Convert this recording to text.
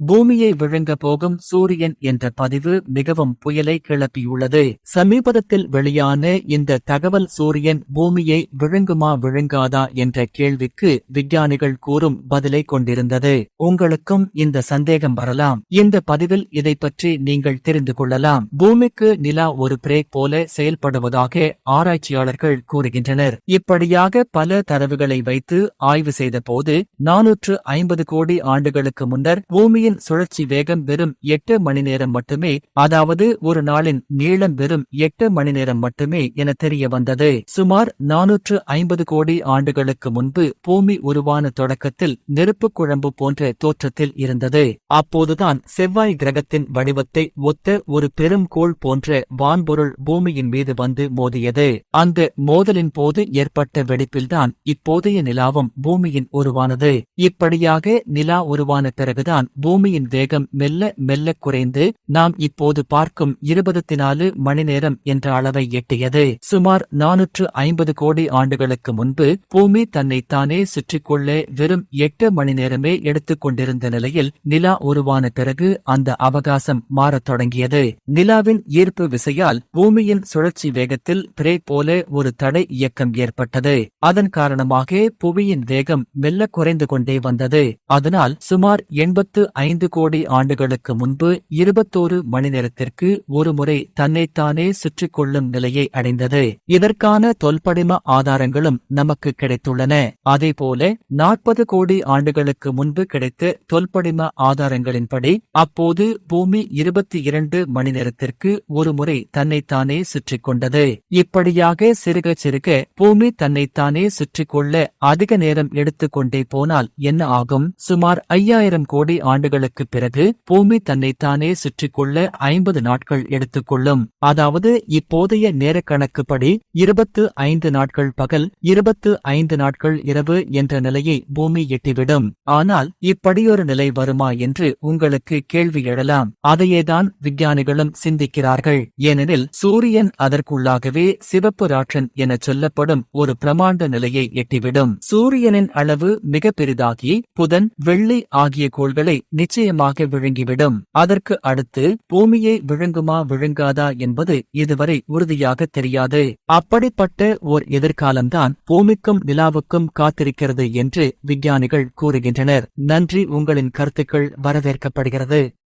பூமியை விழுங்க போகும் சூரியன் என்ற பதிவு மிகவும் புயலை கிளப்பியுள்ளது. சமீபத்தில் வெளியான இந்த தகவல் சூரியன் பூமியை விழுங்குமா விழுங்காதா என்ற கேள்விக்கு விஞ்ஞானிகள் கூறும் பதிலை கொண்டிருந்தது. உங்களுக்கும் இந்த சந்தேகம் வரலாம். இந்த பதிவில் இதை பற்றி நீங்கள் தெரிந்து கொள்ளலாம். பூமிக்கு நிலா ஒரு பிரேக் போல செயல்படுவதாக ஆராய்ச்சியாளர்கள் கூறுகின்றனர். இப்படியாக பல தரவுகளை வைத்து ஆய்வு செய்த போது நானூற்று ஐம்பது கோடி ஆண்டுகளுக்கு முன்னர் பூமியை பூமியின் சுழற்சி வேகம் வெறும் எட்டு மணி நேரம் மட்டுமே அதாவது ஒரு நாளின் நீளம் வெறும் எட்டு மணி நேரம் மட்டுமே என தெரிய வந்தது. சுமார் நானூற்று ஐம்பது கோடி ஆண்டுகளுக்கு முன்பு பூமி உருவான தொடக்கத்தில் நெருப்பு குழம்பு போன்ற தோற்றத்தில் இருந்தது. அப்போதுதான் செவ்வாய் கிரகத்தின் வடிவத்தை ஒத்த ஒரு பெரும் கோள் போன்ற வான்பொருள் பூமியின் மீது வந்து மோதியது. அந்த மோதலின் போது ஏற்பட்ட வெடிப்பில்தான் இப்போதைய நிலாவும் பூமியின் உருவானது. இப்படியாக நிலா உருவான பிறகுதான் பூமியின் வேகம் மெல்ல மெல்ல குறைந்து நாம் இப்போது பார்க்கும் இருபத்தி நாலு மணி நேரம் என்ற அளவை எட்டியது. சுமார் நானூற்று ஐம்பது கோடி ஆண்டுகளுக்கு முன்பு பூமி தன்னைத்தானே சுற்றிக் கொள்ள வெறும் எட்டு மணி நேரமே எடுத்துக் கொண்டிருந்த நிலையில் நிலா உருவான பிறகு அந்த அவகாசம் மாறத் தொடங்கியது. நிலாவின் ஈர்ப்பு விசையால் பூமியின் சுழற்சி வேகத்தில் பிரே போல ஒரு தடை இயக்கம் ஏற்பட்டது. அதன் காரணமாக புவியின் வேகம் மெல்ல குறைந்து கொண்டே வந்தது. அதனால் சுமார் எண்பத்து ஐந்து கோடி ஆண்டுகளுக்கு முன்பு இருபத்தோரு மணி நேரத்திற்கு ஒருமுறை தன்னைத்தானே சுற்றிக் கொள்ளும் நிலையை அடைந்தது. இதற்கான தொல்படிம ஆதாரங்களும் நமக்கு கிடைத்துள்ளன. அதேபோல நாற்பது கோடி ஆண்டுகளுக்கு முன்பு கிடைத்த தொல்படிம ஆதாரங்களின்படி அப்போது பூமி இருபத்தி இரண்டு மணி நேரத்திற்கு ஒருமுறை தன்னைத்தானே சுற்றி கொண்டது. இப்படியாக சிறுக சிறுக பூமி தன்னைத்தானே சுற்றிக் கொள்ள அதிக நேரம் எடுத்துக்கொண்டே போனால் என்ன ஆகும்? சுமார் ஐயாயிரம் கோடி ஆண்டுகள் நாட்களுக்கு பிறகு பூமி தன்னைத்தானே சுற்றிக் கொள்ள ஐம்பது நாட்கள் எடுத்துக்கொள்ளும். அதாவது இப்போதைய நேரக்கணக்குப்படி இருபத்து ஐந்து நாட்கள் பகல் இருபத்து ஐந்து நாட்கள் இரவு என்ற நிலையை பூமி எட்டிவிடும். ஆனால் இப்படியொரு நிலை வருமா என்று உங்களுக்கு கேள்வி எழலாம். அதையேதான் விஞ்ஞானிகளும் சிந்திக்கிறார்கள். ஏனெனில் சூரியன் அதற்குள்ளாகவே சிவப்பு ராட்சன் என சொல்லப்படும் ஒரு பிரமாண்ட நிலையை எட்டிவிடும். சூரியனின் அளவு மிக பெரிதாகி புதன் வெள்ளி ஆகிய கோள்களை நிச்சயமாக விழுங்கிவிடும். அதற்கு அடுத்து பூமியை விழுங்குமா விழுங்காதா என்பது இதுவரை உறுதியாக தெரியாது. அப்படிப்பட்ட ஓர் எதிர்காலம்தான் பூமிக்கும் நிலாவுக்கும் காத்திருக்கிறது என்று விஞ்ஞானிகள் கூறுகின்றனர். நன்றி உங்களின் கருத்துக்கள் வரவேற்கப்படுகிறது.